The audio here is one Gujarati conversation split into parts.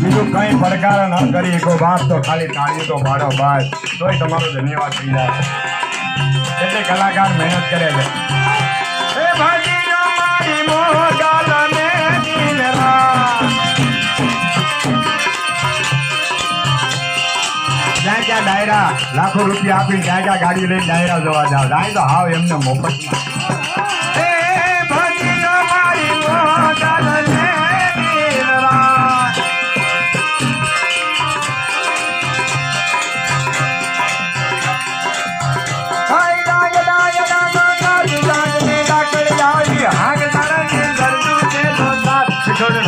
બીજું કંઈ પડકાર ન કરી, એકો બાપ તો ખાલી તાળી તો પાડો બસ તોય તમારો ધન્યવાદ થઈ જાય એટલે કલાકાર મહેનત કરે છે. એ ક્યાં ડાયરા, લાખો રૂપિયા આપી જ્યાં ક્યાં ગાડી લઈને ડાયરા જવા જાવ ડાય તો હાવ એમને મફતમાં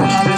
Thank you.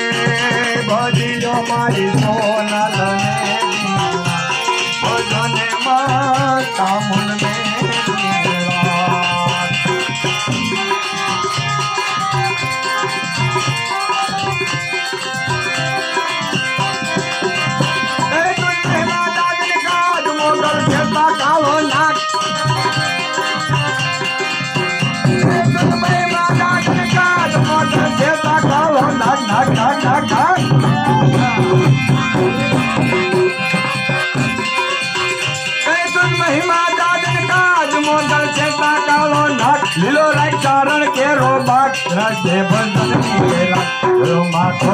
છે બંધનની વેલા માખો